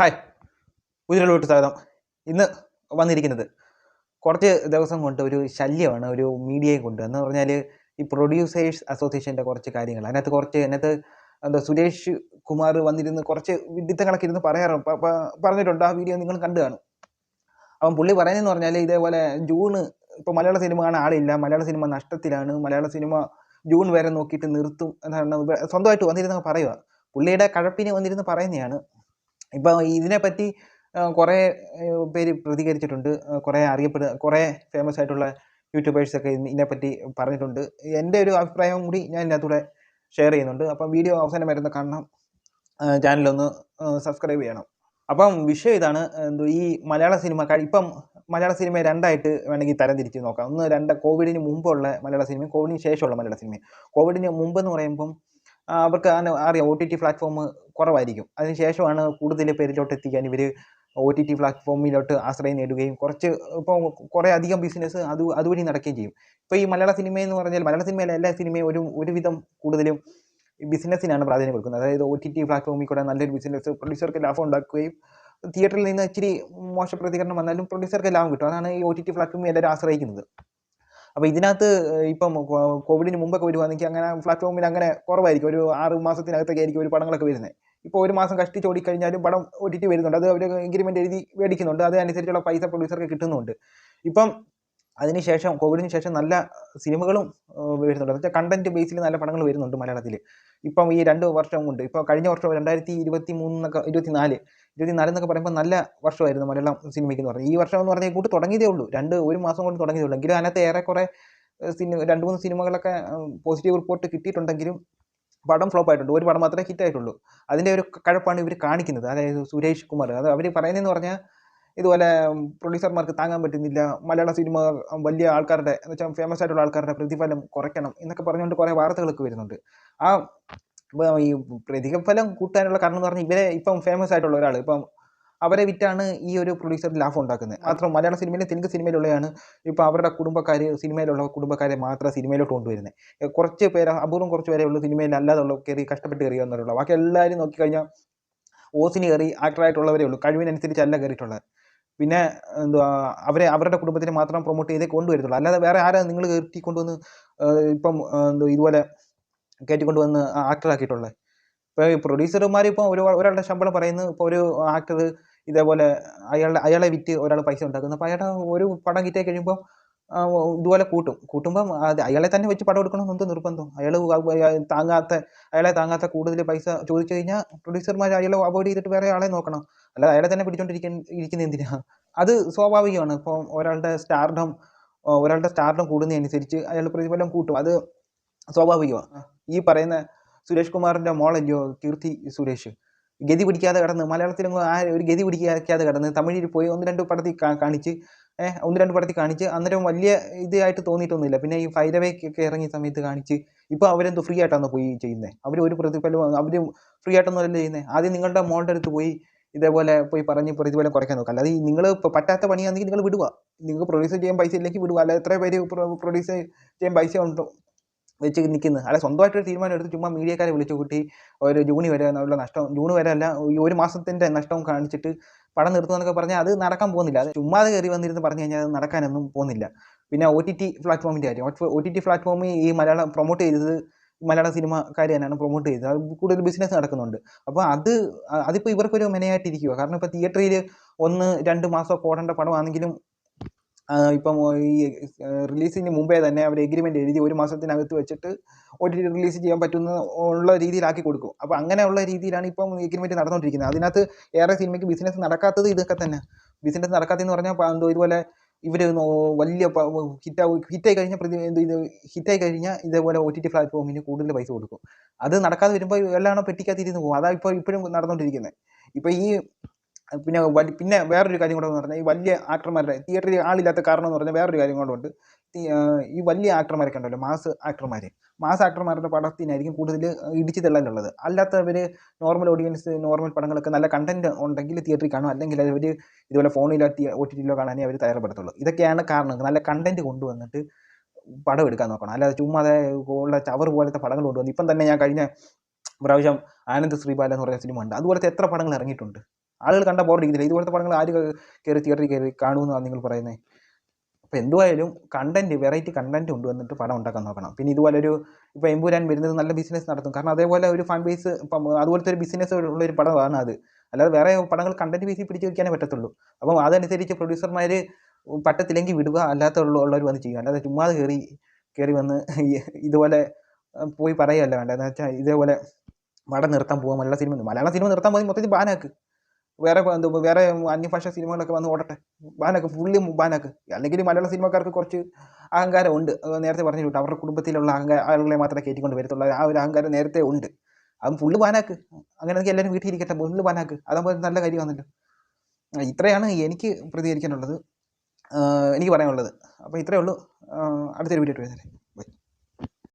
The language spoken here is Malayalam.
ഹായ്. പുതിയൊരു സ്വാഗതം. ഇന്ന് വന്നിരിക്കുന്നത് കുറച്ച് ദിവസം കൊണ്ട് ഒരു ശല്യമാണ് ഒരു മീഡിയയെ കൊണ്ട്. എന്ന് പറഞ്ഞാൽ ഈ പ്രൊഡ്യൂസേഴ്സ് അസോസിയേഷന്റെ കുറച്ച് കാര്യങ്ങൾ. അതിനകത്ത് കുറച്ച് അതിനകത്ത് എന്താ സുരേഷ് കുമാർ വന്നിരുന്ന് കുറച്ച് വിഡിത്തങ്ങളൊക്കെ ഇരുന്ന് പറയാറ് പറഞ്ഞിട്ടുണ്ട്. ആ വീഡിയോ നിങ്ങൾ കണ്ടു കാണും. അപ്പം പുള്ളി പറയുന്നതെന്ന് പറഞ്ഞാൽ ഇതേപോലെ ജൂണ് ഇപ്പോൾ മലയാള സിനിമ കാണാൻ ആളില്ല. മലയാള സിനിമ നഷ്ടത്തിലാണ്. മലയാള സിനിമ ജൂൺ വരെ നോക്കിയിട്ട് നിർത്തും എന്നാണ് സ്വന്തമായിട്ട് വന്നിരുന്ന് പറയുക പുള്ളിയുടെ കഴപ്പിന് വന്നിരുന്ന് പറയുന്നതാണ്. ഇപ്പം ഇതിനെപ്പറ്റി കുറേ പേര് പ്രതികരിച്ചിട്ടുണ്ട്. കുറേ അറിയപ്പെടുക കുറേ ഫേമസ് ആയിട്ടുള്ള യൂട്യൂബേഴ്സൊക്കെ ഇതിനെപ്പറ്റി പറഞ്ഞിട്ടുണ്ട്. എന്റെ ഒരു അഭിപ്രായവും കൂടി ഞാൻ ഇതിനകത്തൂടെ ഷെയർ ചെയ്യുന്നുണ്ട്. അപ്പം വീഡിയോ അവസാനം വരുന്ന കാണണം. ചാനലൊന്ന് സബ്സ്ക്രൈബ് ചെയ്യണം. അപ്പം വിഷയം ഇതാണ് എന്തോ ഈ മലയാള സിനിമ ഇപ്പം മലയാള സിനിമയെ രണ്ടായിട്ട് വേണമെങ്കിൽ തരംതിരിച്ച് നോക്കാം. ഒന്ന് രണ്ട് കോവിഡിന് മുമ്പുള്ള മലയാള സിനിമയും കോവിഡിന് ശേഷമുള്ള മലയാള സിനിമയും. കോവിഡിന് മുമ്പെന്ന് പറയുമ്പം അവർക്ക് അറിയാം ഒ ടി ടി പ്ലാറ്റ്ഫോം കുറവായിരിക്കും. അതിന് ശേഷമാണ് കൂടുതൽ പേരിലോട്ട് എത്തിക്കാൻ ഇവർ ഒ ടി ടി പ്ലാറ്റ്ഫോമിലോട്ട് ആശ്രയം നേടുകയും കുറച്ച് ഇപ്പോൾ കുറേ അധികം ബിസിനസ് അത് അതുവഴി നടക്കുകയും ചെയ്യും. ഇപ്പോൾ ഈ മലയാള സിനിമ എന്ന് പറഞ്ഞാൽ മലയാള സിനിമയിലെ എല്ലാ സിനിമയും ഒരു ഒരുവിധം കൂടുതലും ബിസിനസ്സിനാണ് പ്രാധാന്യം കൊടുക്കുന്നത്. അതായത് ഒ ടി ടി പ്ലാറ്റ്ഫോമിൽ കൂടെ നല്ലൊരു ബിസിനസ് പ്രൊഡ്യൂസർക്ക് ലാഭം ഉണ്ടാക്കുകയും തിയേറ്ററിൽ നിന്ന് ഇച്ചിരി മോശ പ്രതികരണം വന്നാലും പ്രൊഡ്യൂസർക്ക് ലാഭം കിട്ടും. അതാണ് ഈ ഒ ടി ടി പ്ലാറ്റ്ഫോമിൽ എല്ലാവരും ആശ്രയിക്കുന്നത്. അപ്പോൾ ഇതിനകത്ത് ഇപ്പം കോവിഡിന് മുമ്പൊക്കെ വരുവാണെങ്കിൽ അങ്ങനെ പ്ലാറ്റ്ഫോമിൽ അങ്ങനെ കുറവായിരിക്കും. ഒരു ആറ് മാസത്തിനകത്തൊക്കെ ആയിരിക്കും ഒരു പടങ്ങളൊക്കെ വരുന്നത് ഇപ്പോൾ ഒരു മാസം കഷ്ടിച്ച് ഓടിക്കഴിഞ്ഞാലും പടം ഒ ടി ടി വരുന്നുണ്ട്. അത് അവർ എഗ്രിമെന്റ് എഴുതി മേടിക്കുന്നുണ്ട്. അതനുസരിച്ചുള്ള പൈസ പ്രൊഡ്യൂസർക്ക് കിട്ടുന്നുണ്ട്. ഇപ്പം അതിനുശേഷം കോവിഡിന് ശേഷം നല്ല സിനിമകളും വരുന്നുണ്ട്. എന്നുവെച്ചാൽ കണ്ടന്റ് ബേസിൽ നല്ല പടങ്ങൾ വരുന്നുണ്ട് മലയാളത്തിൽ ഇപ്പം ഈ രണ്ട് വർഷം കൊണ്ട് ഇപ്പോൾ കഴിഞ്ഞ വർഷം രണ്ടായിരത്തി ഇരുപത്തി മൂന്നൊക്കെ ഇരുപത്തി നാല് ഇരുപത്തി നാല് എന്നൊക്കെ പറയുമ്പോൾ നല്ല വർഷമായിരുന്നു മലയാളം സിനിമയ്ക്ക് എന്ന് പറഞ്ഞാൽ. ഈ വർഷം എന്ന് പറഞ്ഞാൽ കൂട്ട് തുടങ്ങിയതേ ഉള്ളൂ. രണ്ട് ഒരു മാസം കൊണ്ട് തുടങ്ങിയതേ ഉള്ളൂ. എങ്കിലും അതിനകത്ത് ഏറെക്കുറെ സിനിമ രണ്ട് മൂന്ന് സിനിമകളൊക്കെ പോസിറ്റീവ് റിപ്പോർട്ട് കിട്ടിയിട്ടുണ്ടെങ്കിലും പടം ഫ്ലോപ്പ് ആയിട്ടുണ്ട്. ഒരു പടം മാത്രമേ ഹിറ്റ് ആയിട്ടുള്ളൂ. അതിന്റെ ഒരു കഴപ്പാണ് ഇവർ കാണിക്കുന്നത്. അതായത് സുരേഷ് കുമാർ. അത് അവർ പറയുന്നതെന്ന് പറഞ്ഞാൽ ഇതുപോലെ പ്രൊഡ്യൂസർമാർക്ക് താങ്ങാൻ പറ്റുന്നില്ല. മലയാള സിനിമ വലിയ ആൾക്കാരുടെ എന്ന് വെച്ചാൽ ഫേമസ് ആയിട്ടുള്ള ആൾക്കാരുടെ പ്രതിഫലം കുറയ്ക്കണം എന്നൊക്കെ പറഞ്ഞുകൊണ്ട് കുറേ വാർത്തകളൊക്കെ വരുന്നുണ്ട്. ആ ഈ പ്രതിഫലം കൂട്ടാനുള്ള കാരണം എന്ന് പറഞ്ഞാൽ ഇവരെ ഇപ്പം ഫേമസ് ആയിട്ടുള്ള ഒരാൾ ഇപ്പം അവരെ വിറ്റാണ് ഈ ഒരു പ്രൊഡ്യൂസർ ലാഭം ഉണ്ടാക്കുന്നത്. മാത്രം മലയാള സിനിമയിലെ തെലുങ്ക് സിനിമയിലുള്ളതാണ് ഇപ്പോൾ അവരുടെ കുടുംബക്കാർ സിനിമയിലുള്ള കുടുംബക്കാരെ മാത്രം സിനിമയിലോട്ട് കൊണ്ടുവരുന്നത് കുറച്ച് പേര് അപൂർവം കുറച്ച് പേരെ ഉള്ളൂ സിനിമയിൽ അല്ലാതുള്ള കയറി കഷ്ടപ്പെട്ട് കയറി വന്നവരുള്ളൂ ബാക്കി എല്ലാവരും നോക്കിക്കഴിഞ്ഞാൽ ഓസിന് കയറി ആക്ടറായിട്ടുള്ളവരേ ഉള്ളൂ. കഴിവിനനുസരിച്ചല്ല കയറിയിട്ടുള്ളത്. പിന്നെ എന്തുവാ അവരെ അവരുടെ കുടുംബത്തിന് മാത്രം പ്രൊമോട്ട് ചെയ്തേ കൊണ്ടുവരത്തുള്ളൂ. അല്ലാതെ വേറെ ആരാ നിങ്ങൾ കയറ്റി കൊണ്ടുവന്ന് ഇപ്പം എന്തോ ഇതുപോലെ കയറ്റി കൊണ്ടുവന്ന് ആക്ടറാക്കിയിട്ടുള്ളത് ഇപ്പോൾ പ്രൊഡ്യൂസർമാർ ഇപ്പോൾ ഒരു ഒരാളുടെ ശമ്പളം പറയുന്നു ഇപ്പോൾ ഒരു ആക്ടർ ഇതേപോലെ അയാളുടെ അയാളെ വിറ്റ് ഒരാൾ പൈസ ഉണ്ടാക്കുന്നു. അപ്പോൾ അയാളുടെ ഒരു പടം കിട്ടിയാൽ കഴിയുമ്പോൾ ഇതുപോലെ കൂട്ടും. കൂട്ടുമ്പം അത് അയാളെ തന്നെ വെച്ച് പടം എടുക്കണമെന്ന് എന്ത് നിർബന്ധം? അയാൾ താങ്ങാത്ത അയാളെ താങ്ങാത്ത കൂടുതൽ പൈസ ചോദിച്ചു കഴിഞ്ഞാൽ പ്രൊഡ്യൂസർമാർ അയാളെ അവോയ്ഡ് ചെയ്തിട്ട് വേറെ ആളെ നോക്കണം. അല്ലാതെ അയാളെ തന്നെ പിടിച്ചോണ്ടിരിക്കാൻ ഇരിക്കുന്ന എന്തിനാ? അത് സ്വാഭാവികമാണ്. ഇപ്പോൾ ഒരാളുടെ സ്റ്റാർഡം ഒരാളുടെ സ്റ്റാർഡം കൂടുന്നതനുസരിച്ച് അയാൾ പ്രതിഫലം കൂട്ടും. അത് സ്വാഭാവികമാണ് ഈ പറയുന്ന സുരേഷ് കുമാറിന്റെ മോളല്ലയോ കീർത്തി സുരേഷ്. ഗതി പിടിക്കാതെ കിടന്ന് മലയാളത്തിലൊന്നും ആ ഒരു ഗതി പിടിക്കാതെ കിടന്ന് തമിഴിൽ പോയി ഒന്ന് രണ്ട് പടത്തിൽ കാണിച്ച് ഒന്ന് രണ്ട് പടത്തിൽ കാണിച്ച് അന്നേരം വലിയ ഇതായിട്ട് തോന്നിയിട്ടൊന്നുമില്ല. പിന്നെ ഈ ഫൈരവേക്കൊക്കെ ഇറങ്ങിയ സമയത്ത് കാണിച്ച് ഇപ്പോൾ അവരെന്തോ ഫ്രീ ആയിട്ടാണ് പോയി ചെയ്യുന്നത് അവർ ഒരു പ്രതിഫലം അവർ ഫ്രീ ആയിട്ടൊന്നും അല്ല ചെയ്യുന്നത് ആദ്യം നിങ്ങളുടെ മോളുടെ അടുത്ത് പോയി ഇതേപോലെ പോയി പറഞ്ഞ് പ്രതിഫലം കുറയ്ക്കാൻ നോക്കുക അല്ലാതെ നിങ്ങൾ ഇപ്പോൾ പറ്റാത്ത പണിയാണെങ്കിൽ നിങ്ങൾ വിടുക നിങ്ങൾക്ക് പ്രൊഡ്യൂസ് ചെയ്യാൻ പൈസ ഇല്ലെങ്കിൽ വിടുക അല്ലാതെ എത്ര പേര് പ്രൊഡ്യൂസ് ചെയ്യാൻ പൈസ ഉണ്ടോ? വെച്ച് നിൽക്കുന്നത്. അല്ല സ്വന്തമായിട്ടൊരു തീരുമാനം എടുത്ത് ചുമ്മാ മീഡിയക്കാരെ വിളിച്ചു കൂട്ടി ഒരു ജൂണി വരെ ഉള്ള നഷ്ടം ജൂൺ വരെ അല്ല ഈ ഒരു മാസത്തിന്റെ നഷ്ടവും കാണിച്ചിട്ട് പടം നിർത്തുമെന്നൊക്കെ പറഞ്ഞാൽ അത് നടക്കാൻ പോകുന്നില്ല. അത് ചുമ്മാതെ കയറി വന്നിരുന്ന് പറഞ്ഞു കഴിഞ്ഞാൽ അത് നടക്കാനൊന്നും പോകുന്നില്ല. പിന്നെ ഒ ടി ടി പ്ലാറ്റ്ഫോമിന്റെ കാര്യം. ഒ ടി ടി പ്ലാറ്റ്ഫോമിൽ ഈ മലയാളം പ്രൊമോട്ട് ചെയ്തത് മലയാള സിനിമക്കാർ തന്നെയാണ് പ്രൊമോട്ട് ചെയ്തത്. അത് കൂടുതൽ ബിസിനസ് നടക്കുന്നുണ്ട്. അപ്പോൾ അത് അതിപ്പോൾ ഇവർക്കൊരു മെനയായിട്ടിരിക്കുക കാരണം ഇപ്പോൾ തിയേറ്ററിൽ ഒന്ന് രണ്ട് മാസം ഓടേണ്ട പടമാണെങ്കിലും ഇപ്പം ഈ റിലീസിന് മുമ്പേ തന്നെ അവർ എഗ്രിമെന്റ് എഴുതി ഒരു മാസത്തിനകത്ത് വെച്ചിട്ട് ഒ ടി ടി റിലീസ് ചെയ്യാൻ പറ്റുന്ന ഉള്ള രീതിയിലാക്കി കൊടുക്കും. അപ്പോൾ അങ്ങനെയുള്ള രീതിയിലാണ് ഇപ്പം എഗ്രിമെന്റ് നടന്നുകൊണ്ടിരിക്കുന്നത് അതിനകത്ത് ഏറെ സിനിമയ്ക്ക് ബിസിനസ് നടക്കാത്തത് ഇതൊക്കെ തന്നെ. ബിസിനസ് നടക്കാത്തതെന്ന് പറഞ്ഞാൽ എന്തോ ഇതുപോലെ ഇവർ വലിയ ഹിറ്റായി ഹിറ്റായി കഴിഞ്ഞ പ്രതി ഇത് ഹിറ്റായി കഴിഞ്ഞാൽ ഇതേപോലെ ഒ ടി ടി പ്ലാറ്റ്ഫോമിന് കൂടുതൽ പൈസ കൊടുക്കും. അത് നടക്കാതെ വരുമ്പോൾ എല്ലാം പെട്ടിക്കകത്തിരുന്ന് പോകും. അതാണ് ഇപ്പോൾ ഇപ്പോഴും നടന്നുകൊണ്ടിരിക്കുന്നത് ഇപ്പോൾ ഈ പിന്നെ വലിയ പിന്നെ വേറൊരു കാര്യം കൂടെ എന്ന് പറഞ്ഞാൽ ഈ വലിയ ആക്ടർമാരുടെ തിയേറ്ററിൽ ആളില്ലാത്ത കാരണം എന്ന് പറഞ്ഞാൽ വേറൊരു കാര്യം കൂടെ ഉണ്ട്. ഈ വലിയ ആക്ടർമാരൊക്കെ ഉണ്ടല്ലോ മാസ് ആക്ടർമാർ മാസ് ആക്ടർമാരുടെ പടത്തിനായിരിക്കും കൂടുതൽ ഇടിച്ചു തള്ളലുള്ളത് അല്ലാത്തവർ നോർമൽ ഓഡിയൻസ് നോർമൽ പടങ്ങളൊക്കെ നല്ല കണ്ടന്റ് ഉണ്ടെങ്കിൽ തിയേറ്ററിൽ കാണും. അല്ലെങ്കിൽ അവർ ഇതുപോലെ ഫോണിലോ ഒ ടി ടിയിലോ കാണാനേ അവർ തയ്യാറപ്പെടുത്തുള്ളൂ ഇതൊക്കെയാണ് കാരണം. നല്ല കണ്ടന്റ് കൊണ്ടുവന്നിട്ട് പടം എടുക്കാൻ നോക്കണം. അല്ലാതെ ചുമ്മാതെ ഉള്ള ചവർ പോലത്തെ പടങ്ങൾ കൊണ്ടുവന്നു. ഇപ്പം തന്നെ ഞാൻ കഴിഞ്ഞ പ്രാവശ്യം ആനന്ദ് ശ്രീബാല എന്ന് പറയുന്ന സിനിമ ഉണ്ട് അതുപോലത്തെ എത്ര പടങ്ങൾ ഇറങ്ങിയിട്ടുണ്ട്. ആളുകൾ കണ്ട ബോറടിക്കുന്നില്ല ഇതുപോലത്തെ പടങ്ങൾ ആര് കയറി തിയേറ്ററിൽ കയറി കാണുമെന്നാണ് നിങ്ങൾ പറയുന്നത് അപ്പോൾ എന്തുവായാലും കണ്ടന്റ് വെറൈറ്റി കണ്ടന്റ് കൊണ്ടുവന്നിട്ട് പടം ഉണ്ടാക്കാൻ നോക്കണം. പിന്നെ ഇതുപോലെ ഒരു ഇപ്പോൾ എമ്പുരാൻ വരുന്നത് നല്ല ബിസിനസ് നടത്തും. കാരണം അതേപോലെ ഒരു ഫാൻ ബേസ് ഇപ്പം അതുപോലത്തെ ഒരു ബിസിനസ് ഉള്ള ഒരു പടമാണ് അത്. അല്ലാതെ വേറെ പടങ്ങൾ കണ്ടന്റ് ബേസിൽ പിടിച്ച് വയ്ക്കാനേ പറ്റത്തുള്ളൂ. അപ്പം അതനുസരിച്ച് പ്രൊഡ്യൂസർമാർ പറ്റത്തില്ലെങ്കിൽ വിടുക അല്ലാത്ത ഉള്ളവർ വന്ന് ചെയ്യുക. അല്ലാതെ ചുമ്മാതെ കയറി കയറി വന്ന് ഇതുപോലെ പോയി പറയുകയല്ല വേണ്ട. എന്ന് വെച്ചാൽ ഇതേപോലെ പടം നിർത്താൻ പോകാൻ മലയാള സിനിമ മലയാള സിനിമ നിർത്താൻ പോയി മൊത്തത്തിൽ ബാനാക്ക്. വേറെ എന്ത് വേറെ അന്യഭാഷ സിനിമകളൊക്കെ വന്ന് ഓടട്ടെ. ബാനക്ക് ഫുള്ളി ബാനക്ക്. അല്ലെങ്കിൽ മലയാള സിനിമക്കാർക്ക് കുറച്ച് അഹങ്കാരം ഉണ്ട്. നേരത്തെ പറഞ്ഞു വിട്ടു അവരുടെ കുടുംബത്തിലുള്ള അഹങ്കാര ആളുകളെ മാത്രമേ കയറ്റിക്കൊണ്ട് വരത്തുള്ളൂ. ആ ഒരു അഹങ്കാരം നേരത്തെ ഉണ്ട്. അതും ഫുള്ള് ബാനാക്ക്. അങ്ങനെയാണെങ്കിൽ എല്ലാവരും വീട്ടിൽ ഇരിക്കട്ടെ. ഫുള്ള് ബാനാക്ക്. അതാകുമ്പോൾ നല്ല കാര്യമാണല്ലോ. വന്നല്ലോ ഇത്രയാണ് എനിക്ക് പ്രതികരിക്കാനുള്ളത്. എനിക്ക് പറയാനുള്ളത്. അപ്പോൾ ഇത്രയേ ഉള്ളൂ. അടുത്തൊരു വീഡിയോ ഇട്ട് വരുന്നത്